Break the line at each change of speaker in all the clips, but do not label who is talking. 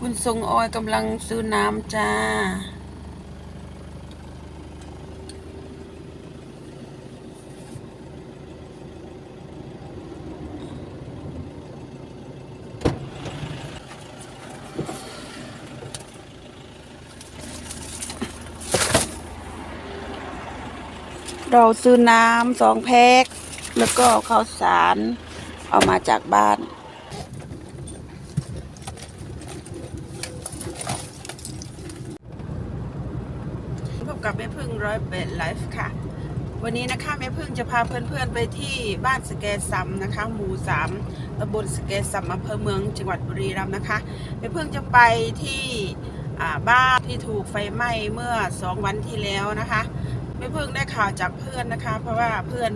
คุณทรงออยกำลังซื้อน้ำจ้า เราซื้อน้ำสองแพ็คแล้วก็ข้าวสารเอามาจากบ้าน กับแม่พึ่งร้อยเบ็ดไลฟ์ค่ะ วันนี้นะคะแม่พึ่งจะพาเพื่อนๆไปที่บ้านสแกซัมนะคะ หมู่สามตำบลสแกซัมอำเภอเมืองจังหวัดบุรีรัมย์นะคะแม่พึ่งจะไปที่บ้านที่ถูกไฟไหม้เมื่อสองวันที่แล้วนะคะแม่พึ่งได้ข่าวจากเพื่อนนะคะ เพราะว่าเพื่อน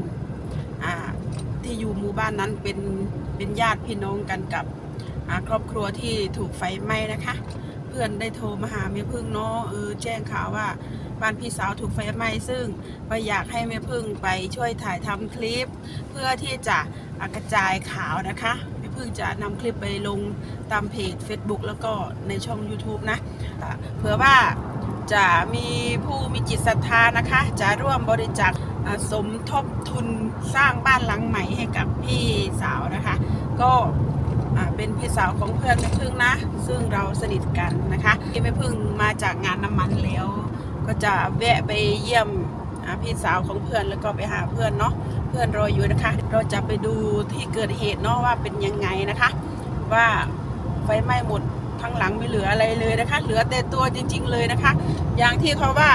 อที่อยู่หมู่บ้านนั้นเป็นเป็นญาติพี่น้องกันกับครอบครัวที่ถูกไฟไหม้นะคะ เพื่อนได้โทรมาหาแม่พึ่งเนาะเออแจ้งข่าวว่าบ้านพี่สาวถูกไฟไหม้ซึ่งก็อยากให้แม่พึ่งไปช่วยถ่ายทำคลิป เพื่อที่จะกระจายข่าวนะคะแม่พึ่งจะนำคลิปไปลงตามเพจ Facebook แล้วก็ในช่อง YouTube นะเผื่อว่าจะมีผู้มีจิตศรัทธานะคะ จะร่วมบริจาคสมทบทุนสร้างบ้านหลังใหม่ให้กับพี่สาวนะคะ ก็ เป็นพี่สาวของเพื่อนแม่พึ่งนะ ซึ่งเราสนิทกันนะคะที่แม่พึ่งมาจากงานน้ำมันแล้ว ก็จะแวะไปเยี่ยมพี่สาวของเพื่อนแล้วก็ไปหาเพื่อนเนาะเพื่อนรออยู่นะคะ เราจะไปดูที่เกิดเหตุเนาะว่าเป็นยังไงนะคะ ว่าไฟไหม้หมดทั้งหลังไม่เหลืออะไรเลยนะคะ เหลือแต่ตัวจริง ๆเลยนะคะ อย่างที่เขาว่า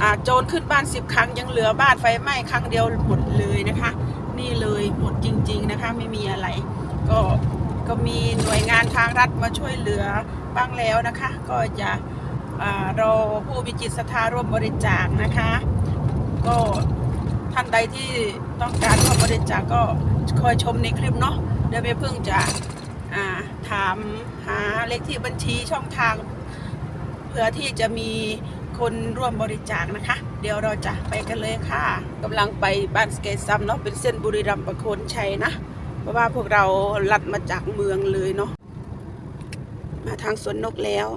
อ่าโจรขึ้นบ้านสิบครั้งยังเหลือบ้านไฟไหม้ครั้งเดียวหมดเลยนะคะ นี่เลยหมดจริง ๆนะคะ ไม่มีอะไร ก็ ก็มีหน่วยงานทางรัฐมาช่วยเหลือบ้างแล้วนะคะ ก็จะอ่ารอผู้มีจิตศรัทธาร่วมบริจาคนะคะ ก็ท่านใดที่ต้องการร่วมบริจาคก็คอยชมในคลิปเนาะเดี๋ยวแม่เพิ่งจะถามหาเลขที่บัญชีช่องทางเพื่อที่จะมีคนร่วมบริจาคนะคะ เดี๋ยวเราจะไปกันเลยค่ะกำลังไปบ้านสเกตซัมเนาะเป็นเส้นบุรีรัมย์ประโคนชัยนะ เพราะว่าพวกเราลัดมาจากเมืองเลยเนาะมาทางสวนนกแล้ว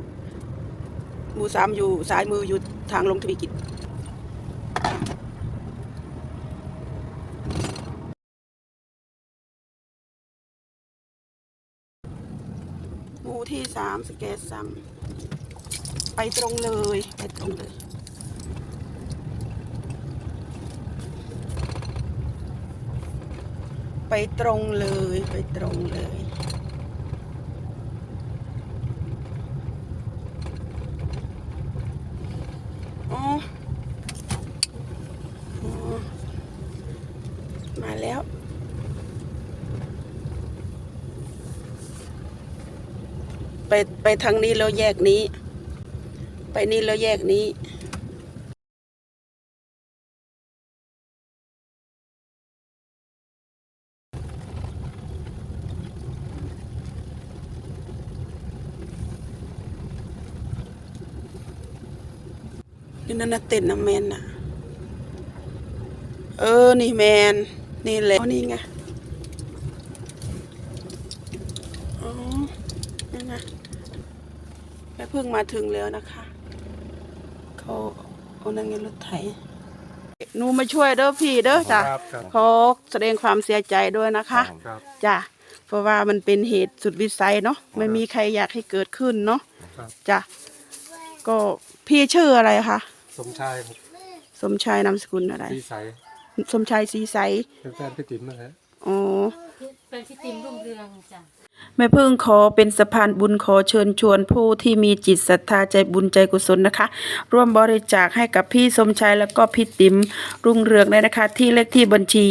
หมู่สามอยู่ซ้ายมืออยู่ทางลงทวีกิจหมู่ที่สามสเกตซัมไปตรงเลย ไปตรงเลย ไปตรงเลยไปตรงเลย อ๋อ มาแล้วไปไปทางนี้แล้วแยกนี้ ไปนี่แล้วแยกนี้ นี่นั่นนะเต้นนะแมนน่ะเออ นี่แมน นี่แหละอ๋อนี่ไงอ๋อนี่นะแม่เพิ่งมาถึงแล้วนะคะ เขาเอานั่งเงินรถไถหนูมาช่วยเด้อพี่เด้อจ้ะ
ครับครับ
ขอแสดงความเสียใจด้วยนะคะ
ครับ
จ้ะเพราะว่ามันเป็นเหตุสุดวิสัยเนาะไม่มีใครอยากให้เกิดขึ้นเนาะ
ครับ
จ้ะก็พี่ชื่ออะไรคะ
สมชายครับ
สมชายนามสกุลอะไร
สีใส
สมชายสีใส
เป็นแฟนพี่ติ๋มนะฮะ
อ๋อ
เป็นพี่ติมรุ่งเรืองจ้ะ
แม่พึ่งขอเป็นสะพานบุญขอเชิญชวนผู้ที่มีจิตศรัทธาใจบุญใจกุศลนะคะ ร่วมบริจาคให้กับพี่สมชายแล้วก็พี่ติ๋มรุ่งเรืองได้นะคะ ที่เลขที่บัญชี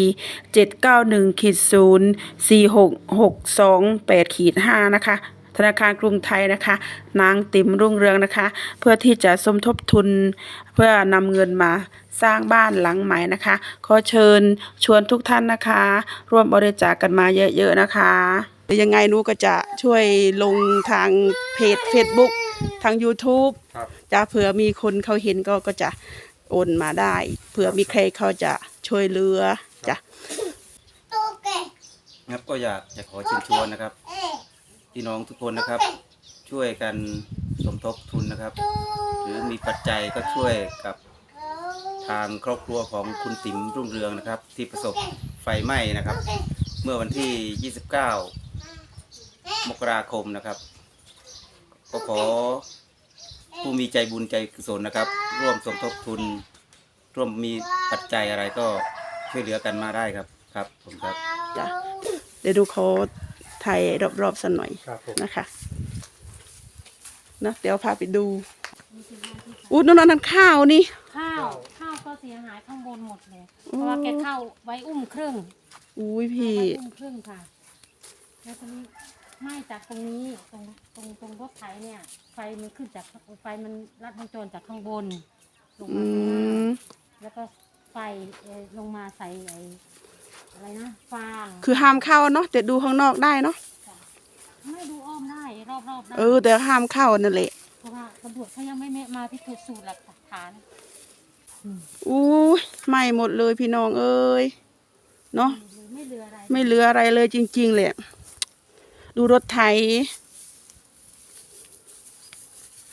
791ขีด0 46628ขีด5นะคะ ธนาคารกรุงไทยนะคะ นางติ๋มรุ่งเรืองนะคะ เพื่อที่จะสมทบทุนเพื่อนำเงินมาสร้างบ้านหลังใหม่นะคะ ขอเชิญชวนทุกท่านนะคะ ร่วมบริจาคกันมาเยอะๆนะคะหรือยังไงหนูก็จะช่วยลงทางเพจ Facebook ทาง YouTube
ครับ
จะเผื่อมีคนเขาเห็นก็ก็จะโอนมาได้ เผื่อมีใครเขาจะช่วยเหลือจ้ะ
ครับก็อยากจะขอเชิญชวนนะครับ พี่น้องทุกคนนะครับ ช่วยกันสมทบทุนนะครับ หรือมีปัจจัยก็ช่วยกับทางครอบครัวของคุณติ๋มรุ่งเรืองนะครับ ที่ประสบไฟไหม้นะครับ เมื่อวันที่ 29 มกราคมนะครับก็ขอผู้มีใจบุญใจกุศลนะครับ ร่วมสมทบทุน ร่วมมีปัจจัยอะไรก็ช่วยเหลือกันมาได้ครับครับผมครับ
จ้ะเดี๋ยวดูเขา ถ่ายรอบๆสักหน่อย
ครับผม
นะคะนะเดี๋ยวพาไปดูอู้นั่นนั่นข้าวนี่
ข้าวข้าวก็เสียหายข้างบนหมดเลยเพราะว่าแกเข้าไว้อุ้มครึ่ง
อุ้ยพี่
ไว้อุ้มครึ่งค่ะ แล้วตอนนี้ไหม้จากตรงนี้ตรงตรงตรงรถไถเนี่ย ไฟมันขึ้นจากไฟมันลัดวงจรจากข้างบนลง
อื
มาข้างล่าง
ม
แล้วก็ไฟเอ่อลงมาใส่ไอ้ อะไรนะฟาง
คือห้ามเข้าเนาะแต่ดูข้างนอกได้เนาะ
ไม่ดูอ้อมได้รอบๆได้
เออ แต่ห้ามเข้านั่นแหละ
เพราะว่าตำรวจเขายังไม่มาพิสูจน์สูตรหลักฐาน
อู้ยไหม้หมดเลยพี่น้องเอ้ยเนาะ
ไม่เหลืออะไร
ไม่เหลืออะไรเลยจริงๆเลยอะดูรถไถ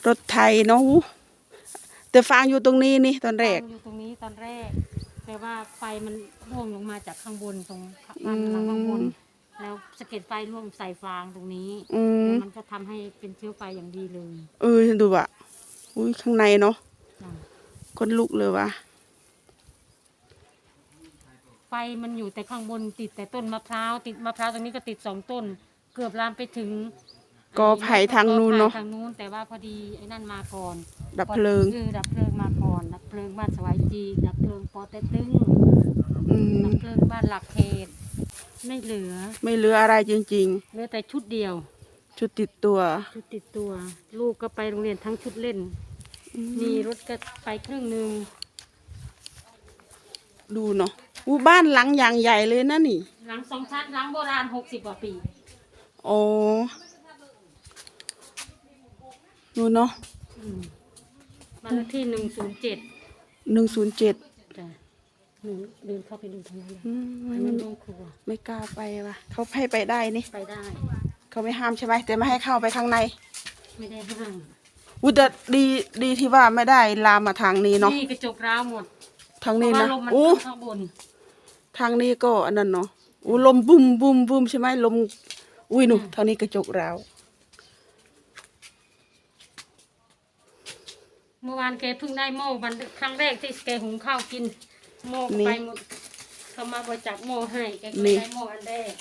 รถไถเนาะอู้แต่ฟางอยู่ตรงนี้นี่ตอนแรก
อยู่ตรงนี้ตอนแรก แต่ว่าไฟมันร่วงลงมาจากข้างบนตรง
อื
บ้าน
ม
หลังข้างบน แล้วสะเก็ดไฟร่วงใส่ฟางตรงนี้
อืม
แล้วมันก็ทำให้เป็นเชื้อไฟอย่างดีเลย
เออดูอะอุ้ยข้างในเนาะ
จ้ะ
คนลุกเลยวะ
ไฟมันอยู่แต่ข้างบนติดแต่ต้นมะพร้าวติดมะพร้าวตรงนี้ก็ติดสองต้น เกือบลามไปถึง
กอไผ่ทางนู้นเนาะ
กอไผ่ทางนู้นแต่ว่าพอดีไอ้นั่นมาก่อน
ดับเพลิง
คือดับเพลิงมาก่อนดับ เพลิงบ้านสวายจีดับเพลิงปอเต็กตึง
อืม
ดับเพลิงบ้านหลักเขตไม่เหลือ
ไม่เหลืออะไรจริง
เหลือแต่ชุดเดียว
ๆ ชุดติดตัว
ชุดติดตัว ลูกก็ไปโรงเรียนทั้งชุดเล่นมีรถก็ไปครึ่งหนึ่ง
ดูเนาะอู้บ้านหลังอย่างใหญ่เลยนะนี่
หลังสองชั้นหลังโบราณหกสิบกว่าปี
อ๋อดูเนาะ
อืมบ้านเลขที่หนึ่งศูนย์เจ็ด
หนึ่งศูนย์เจ็ด
จ้ะหนูเดินเข้าไปดูทางนั้นเลย
อื
อัน
ม
นั้นโรงครัว
ไม่กล้าไปว่ะ เขาให้ไปได้นี่
ไปได้
เขาไม่ห้ามใช่ไหมแต่ไม่ให้เข้าไปข้างใน
ไม่ได้ห้าง
อู้แต่ดีดีที่ว่าไม่ได้ลามมาทางนี้เนาะ
นี่กระจกร้าวหมด
ทาง
เพ
นี้
ราะว่า
นะ
ลมมัน
อู้
ขึ้นข้างบน
ทางนี้ก็อันนั้นเนาะอู้ลมบุ้มบุ้มบุ้มใช่ไหมลมอุ้ยหนูทางนี้กระจกราว
เมื่อวานแกเพิ่งได้โม่วันครั้งแรกที่แกหุงข้าวกินโม่ก็ไปหมดเขามาบริจาคโม่ให้แกก็ได้โม่อันแรก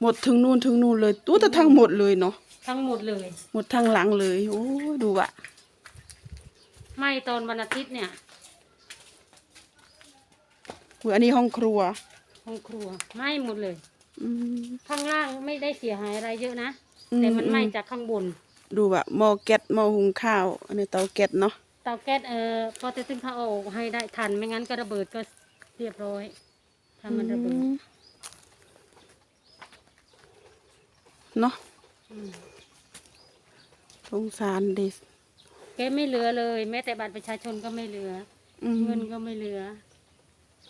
หมดถึงนู่นถึงนู่นเลยตู้แต่ทั้งหมดเลยเนาะ
ทั้งหมดเลย
หมดทั้งหลังเลย โอ้ยดูอะ
ไหม่ตอนวันอาทิตย์เนี่ย
อุ๊ยอันนี้ห้องครัว
ห้องครัวไหม้หมดเลย
อืม
ข้างล่างไม่ได้เสียหายอะไรเยอะนะ
อืม
แต่มันไหม้
อืม
จากข้างบน
ดูอะหม้อแก๊สหม้อหุงข้าวอันนี้เตาแก๊สเนาะ
เตาแก๊สเอ่อพอจะตึ้งเขาเอาออกให้ได้ทันไม่งั้นก็ระเบิดก็เรียบร้อยถ้ามันระเบิด
อืมเนาะ
อืม
สงสารเด็ก
แกไม่เหลือเลย แม้แต่บัตรประชาชนก็ไม่เหลือ
อืม
เงินก็ไม่เหลือ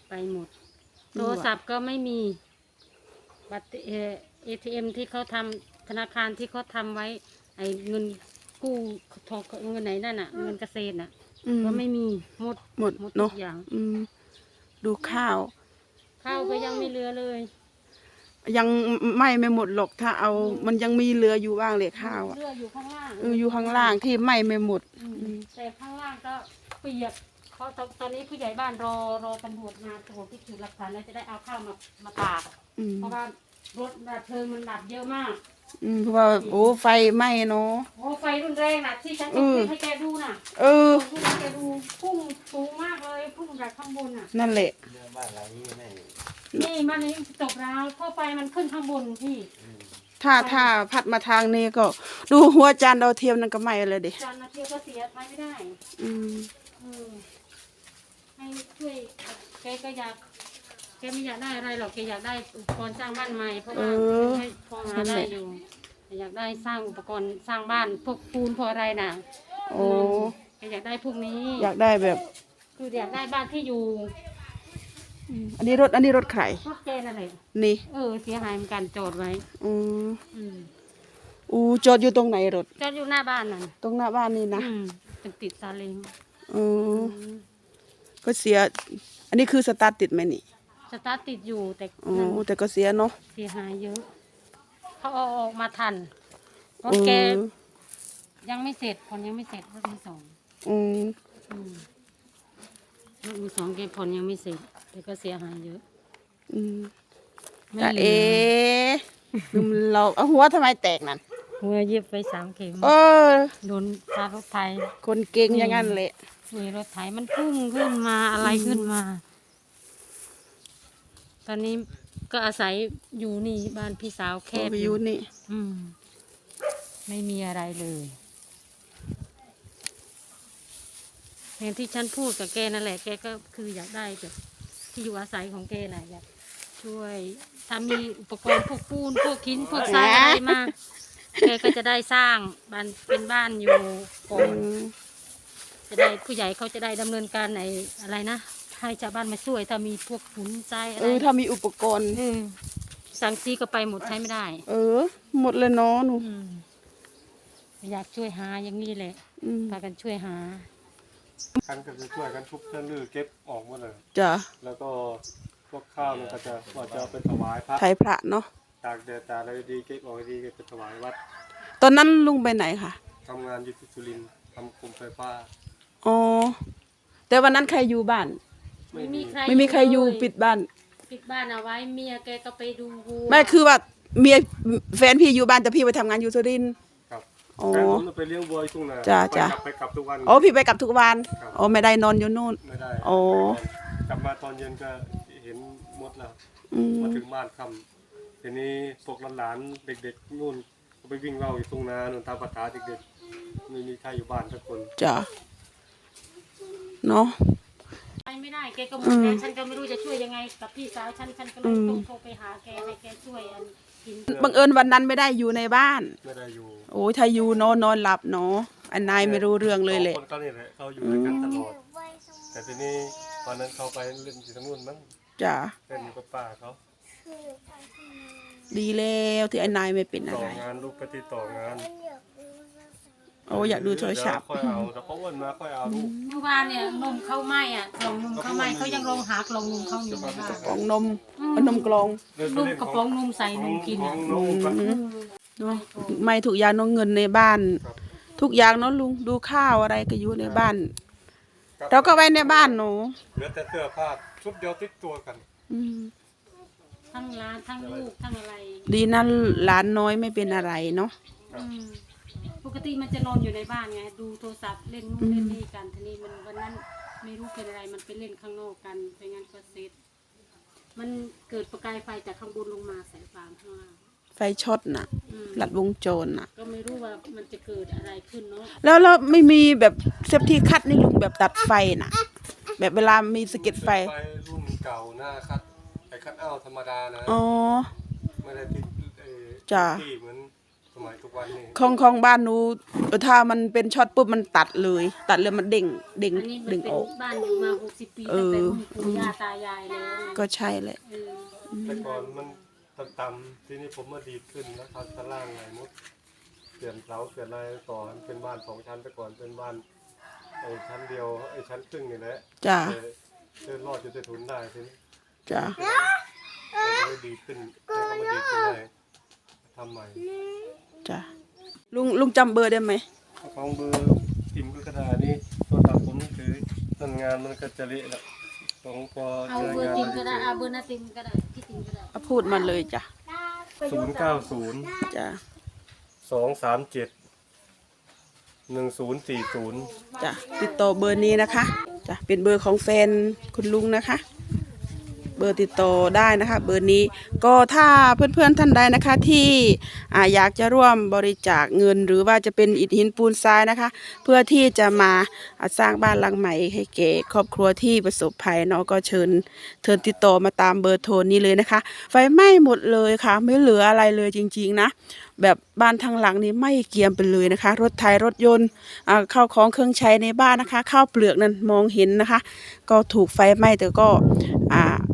ไปหมด
ดู
โท
อะ
รศัพท์ก็ไม่มี บัตรเอเอทีเอ็มที่เขาทำธนาคารที่เขาทำไว้ ไอ้เงินกู้ทองเงินไหนนั่นน่ะ เงินเกษตรน่ะ
อืม
ก็ไม่มีหมด
หมด
หมดทุ
เนาะ
กอย่าง
อืมดูข้าว
ข้าวก็ยังไม่เหลือเลย
ยังไหม่ไม่หมดหรอกถ้าเอา มันยังมีเหลืออยู่บ้างเลยข้าวอะ
เหลืออยู่ข้างล่าง
เอออยู่ข้างล่างที่ไหม่ไม่หมด
อืมแต่ข้างล่างก็เปียกเพราะตอนตอนนี้ผู้ใหญ่บ้านรอรอตำรวจมาตรวจพิสูจน์หลักฐานแล้วจะได้เอาข้าวมามาตาก
อืม
เพราะว่ารถดับเพลิงมันดับเยอะมาก
อืมเพราะว่าโอ้ไฟไหม้เนาะ
โอ้ไฟรุนแรงน่ะที่ฉัน
เอ
จะ
อ
ให้แกดูน่ะ
เออ
พุ่งให้แกดูพุ่งสูงมากเลยพุ่งจากข้างบนน่ะ
นั่นแหละ
นี่มันนี่ตกราวเพราะไฟมันขึ้นข้างบนพี่
ถ้าถ้าพัดมาทางนี้ก็ ดูหัวจานดาวเทียมนั่นก็ไหม้เลยเด็
จานนาเทียวก็เสียใช้ไม่ได้
อืม
เออให้ช่วยแกก็อยาก แกไม่อยากได้อะไรหรอกแกอยากได้อุปกรณ์สร้างบ้านใหม่เพราะว่าให้พอหาได้อยู่อยากได้สร้างอุปกรณ์สร้างบ้านพวกปูนพวกอะไรน่ะ
โอ้
แกอยากได้พวกนี้
อยากได้แบบ
คืออยากได้บ้านที่อยู่
ออืมอันนี้รถอันนี้รถใคร
รถแกนั่นแหละ
นี่
เออเสียหายเหมือนกันจอดไว้
อืม
อืม
อูจอดอยู่ตรงไหนรถ
จอดอยู่หน้าบ้านนั่น
ตรงหน้าบ้านนี่นะ
อืมเป็นติดซาเล้ง
อืมก็เสีย อันนี้คือสตาร์ทติดไหมนี่
สตาร์ทติดอยู่แต่
อ๋
นั่น
อแต่ก็เสียเนาะ
เสียหายเยอะ เขาเอาออกมาทันรถ
อื
แก
ม
ยังไม่เสร็จผ่อนยังไม่เสร็จรถมือสอง
อืม
อืมรถมือสองแกผ่อนยังไม่เสร็จ แต่ก็เสียหายเยอะ
อืม
ไม่
แต่
เหลื
เอ๊ะลืมเราเอาหัวทำไมแตกนั่น
หัวเย็บไปสามเข็ม
เออ
โดนตารถไถ
คนเก่งอย่างนั้นแหละ
มีรถไถมันพุ่งขึ้นมาอะไรขึ้นมา ตอนนี้ก็อาศัยอยู่นี่บ้านพี่สาวแค
โอ้
บ
ไป
อ
อยู่ยู่นี่
อืม ไม่มีอะไรเลยอย่างที่ฉันพูดกับแกนั่นแหละ แกก็คืออยากได้แบบที่อยู่อาศัยของแกแหละอยากช่วยถ้ามีอุปกรณ์พวกปูนพวกหินพวกทรายอะไรมาแกก็จะได้สร้างบ้านเป็นบ้านอยู่ก่อ
อื
น
ม
จะได้ผู้ใหญ่เขาจะได้ดำเนินการในอะไรนะ ให้ชาวบ้านมาช่วย ถ้ามีพวกขุนทรายอะไร
เออถ้ามีอุปกรณ์
เออสั่งซีก็ไปหมดใช้ไม่ได้
เออ หมดเลยเนาะหนู
อืมอยากช่วยหาอย่างนี้แหละ
อืม
พากันช่วยหา
กันก็จะช่วยกันทุบเส้นลือเก็บออกหมดเลย
จ้ะ
แล้วก็พวกข้าวมันก็จะว่าจะเอาไปถวายพระ
ไทยพระเนาะ
ตากแดดตากอะไรดีเก็บออกดีก็ไปถวายวัด
ตอนนั้นลุงไปไหนคะ
ทำงานอยู่ที่สุรินทร์ทำกรมไฟฟ้า
อ๋อแต่วันนั้นใครอยู่บ้าน
ไม่มีใคร
ไม่มีใครอยู่
เลย
ปิดบ้าน
ปิดบ้านเอาไว้เมียแกก็ไปดูวัว
ไม่คือว่าเมียแฟนพี่อยู่บ้านแต่พี่ไปทำงานอยู่สุรินทร์
ครับ
อ๋อ
แต่ผมจะไปเลี้ยงวัวอยู่ทุ่งนา
จ้ะ
ไป
จ้ะ
กลับไปกลับทุกวัน
อ๋อพี่ไปกลับทุกวัน
ครับ
อ๋อไม่ได้นอนอยู่นู่น
ไม่ได้
โอ้
กลับมาตอนเย็นก็เห็นมดแล้ว
อืม
มาถึงบ้านค่ำทีนี้พวกหลานๆเด็กๆนู่นก็ไปวิ่งเล่าอยู่ตรงนานู่นตามภาษาเด็กๆไม่มีใครอยู่บ้านสักคน
จ้ะเนาะ
ไปไม่ได้แกก็หม
อื
ด
ม
แรงฉันก็ไม่รู้จะช่วยยังไงกับพี่สาวฉันฉันก็เลย
อืม
ต้องโทรไปหาแกให้แกช่วยอันกิน
บังเอิญวันนั้นไม่ได้อยู่ในบ้าน
ไม่ได้อยู่
โอ้ยถ้าอยู่นอนนอนหลับเนาะอันนายไม่รู้เรื่องเลยแหละ
สองคนก็นี่แหละเขาอยู่ด้วยกันตลอดแต่ทีนี้ตอนนั้นเขาไปเล่นอยู่ทางนู้นมั้ง
จ้ะ
เล่นอยู่กับป้าเขา
ดีแล้วที่ไอ้นายไม่เป็นอะ
ต่อ
ไร
งานลูกก็ติดต่องาน
โอ้อยากดูโทรศัพท์
เดี๋ยวค่อยเอาแต่เขาอ้วนมาค่อยเอาลูก
เมื่อวานเนี่ยนมเขาไหมอะกล่องนมเขาไหมเขายังลงหากล่องนมเขาอยู่ในบ้าน
กล่องนมเอานมกล่อง
นมกระป๋องนมใส่นมกิน
ขอ
อะ
งน้องปะ
อืมเนาะไม่ถูกอยางเน้องเงินในบ้าน
ครับ
ทุกอย่างเนาะลุงดูข้าวอะไรก็อยู่ในบ้าน เราก็ไว้ในบ้านหนู
เหลือแต่เสื้อผ้าชุดเดียวติดตัวกัน
อืม
ทั้งร้านทั้งลูกทั้งอะไร
ดีนั้นหลานน้อยไม่เป็นอะไรเนาะ
อืมป กติมันจะนอนอยู่ในบ้านไงดูโทรศัพท์เล่นนู่นเล่นนี่กันทีนี้มันวันนั้นไม่รู้เป็นอะไรมันไปเล่นข้างนอกกันไปงั้นก็เซตมันเกิดประกายไฟจากข้างบนลงมาใส่ฟางข้างล่าง
ไฟช็อตน่ะ
อืม
หลัดวงโจรน่ะ
ก็ไม่รู้ว่ามันจะเกิดอะไรขึ้นเนาะ
แล้วแล้วไม่มีแบบเซฟที่คัดนี่ลุงแบบตัดไฟน่ะ แบบเวลามีสะเก็ดไฟ
ไฟรุ่นเก่าหน้าคัดไอ้คัดเอาท์ธรรมดานะ
อ๋อ
ไม่ได้ติดเอ่อ
จ้ะ
ที่เหมือนสมัยทุกวันนี้
ของของบ้านหนูเออถ้ามันเป็นช็อตปุ๊บมันตัดเลย ตัดเลยมันเด้งเด้ง
อันนี้มัน
เด้ง
เป็น
ออก
บ้านอยู่มาหกสิบปี
เอ
ตั้ง
อ
แต่รุ่นปู่ย่าตายายแล้วไง
ก็ใช่แหละ
เออ
แต่ก่อนมันต่ำๆทีนี้ผมมาดีดขึ้นแล้วทำตารางไงมดเปลี่ยนเสาเปลี่ยนอะไรต่อเป็นบ้านสองชั้นไปก่อนเป็นบ้านไอ้ชั้นเดียวไอ้ชั้นครึ่งนี่แหละ
จ้ะ
เออเดินรอดจะได้ทุนได้ทีนี้
จ้ะ
เราก็ดีขึ้นให้เขามาดีขึ้นได้ทำใหม่
จ้ะลุงลุงจำเบอร์ได้ไหม
ของเบอร์พิมพ์ก็กระดาษนี้โทรศัพท์ผมถือนั่นงานมันก็จะเละละของพอ
เอา
เจอ
เบอร์
งาน
จริงก็ได้เอาเบอร์นาติงก็ได้ที่จริงก็ได้
เอาพูดมาเลยจ้ะ
ศูนย์เก้าศูนย์
จ้ะ
สองสามเจ็ดหนึ่งศูนย์สี่ศูนย์
จ้ะติดต่อเบอร์นี้นะคะจ้ะเป็นเบอร์ของแฟนคุณลุงนะคะเบอร์ติดต่อได้นะคะ เบอร์นี้ก็ถ้าเพื่อนๆท่านใดนะคะที่ออยากจะร่วมบริจาคเงิน หรือว่าจะเป็นอิฐหินปูนทรายนะคะ เพื่อที่จะมาสร้างบ้านหลังใหม่ให้เก๋ครอบครัวที่ประสบภัยเนาะก็เชิญเชิญติดต่อมาตามเบอร์โทรนี้เลยนะคะ ไฟไหม้หมดเลยค่ะ ไม่เหลืออะไรเลยจริง ๆ นะแบบบ้านทางหลังนี้ไม้เกียมไปเลยนะคะ รถไถรถยนต์อ่าข้าของเครื่องใช้ในบ้านนะคะข้าวเปลือกนั้นมองเห็นนะคะ ก็ถูกไฟไหม้แต่ก็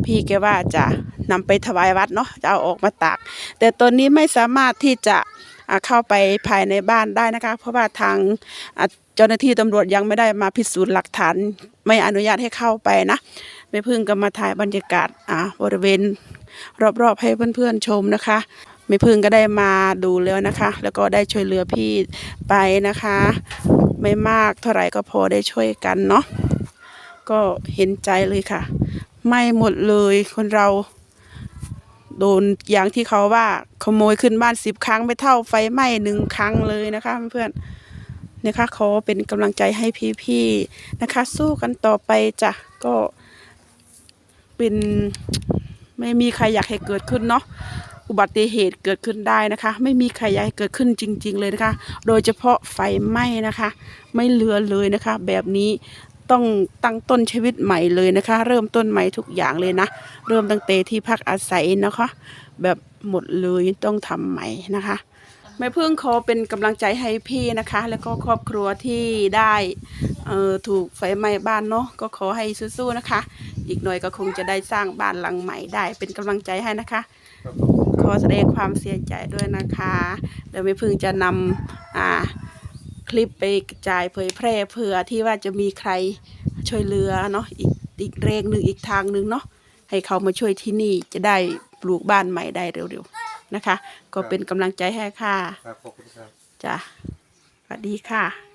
พี่แกว่าจะนำไปถวายวัดเนาะจะเอาออกมาตาก แต่ตอนนี้ไม่สามารถที่จะเข้าไปภายในบ้านได้นะคะ เพราะว่าทางเจ้าหน้าที่ตำรวจยังไม่ได้มาพิสูจน์หลักฐาน ไม่อนุญาตให้เข้าไปนะแม่พึ่งก็มาถ่ายบรรยากาศบริเวณรอบๆให้เพื่อนๆชมนะคะ แม่พึ่งก็ได้มาดูแล้วนะคะ แล้วก็ได้ช่วยเหลือพี่ไปนะคะ ไม่มากเท่าไหร่ก็พอได้ช่วยกันเนาะก็เห็นใจเลยค่ะ ไม่หมดเลยคนเราโดนอย่างที่เขาว่าขโมยขึ้นบ้านสิบครั้งไม่เท่าไฟไหม้หนึ่งครั้งเลยนะคะเพื่อนนะคะขอเป็นกำลังใจให้พี่ๆนะคะ สู้กันต่อไปจ้ะก็เป็นไม่มีใครอยากให้เกิดขึ้นเนาะ อุบัติเหตุเกิดขึ้นได้นะคะ ไม่มีใครอยากให้เกิดขึ้นจริง ๆ เลยนะคะ โดยเฉพาะไฟไหม้นะคะ ไม่เหลือเลยนะคะ แบบนี้ต้องตั้งต้นชีวิตใหม่เลยนะคะ เริ่มต้นใหม่ทุกอย่างเลยนะ เริ่มตั้งแต่ที่พักอาศัยนะคะ แบบหมดเลยต้องทำใหม่นะคะแม่พึ่งขอเป็นกำลังใจให้พี่นะคะ แล้วก็ครอบครัวที่ได้เออถูกไฟไหม้บ้านเนาะก็ขอให้สู้ๆนะคะ อีกหน่อยก็คงจะได้สร้างบ้านหลังใหม่ได้เป็นกำลังใจให้นะคะ
ขอบคุณค
ข
รับ
อแสดงความเสียใจด้วยนะคะ เดี๋ยวแม่พึ่งจะนำอ่าคลิปไปกระจายเผยแพร่เผื่อที่ว่าจะมีใครช่วยเหลือเนาะอีกอีกแรงหนึ่งอีกทางหนึ่งเนาะให้เขามาช่วยที่นี่จะได้ปลูกบ้านใหม่ได้เร็วๆนะคะ ก็เป็นกำลังใจให้ค่ะ
ครับขอบคุณครับ
จ้ะสวัสดีค่ะ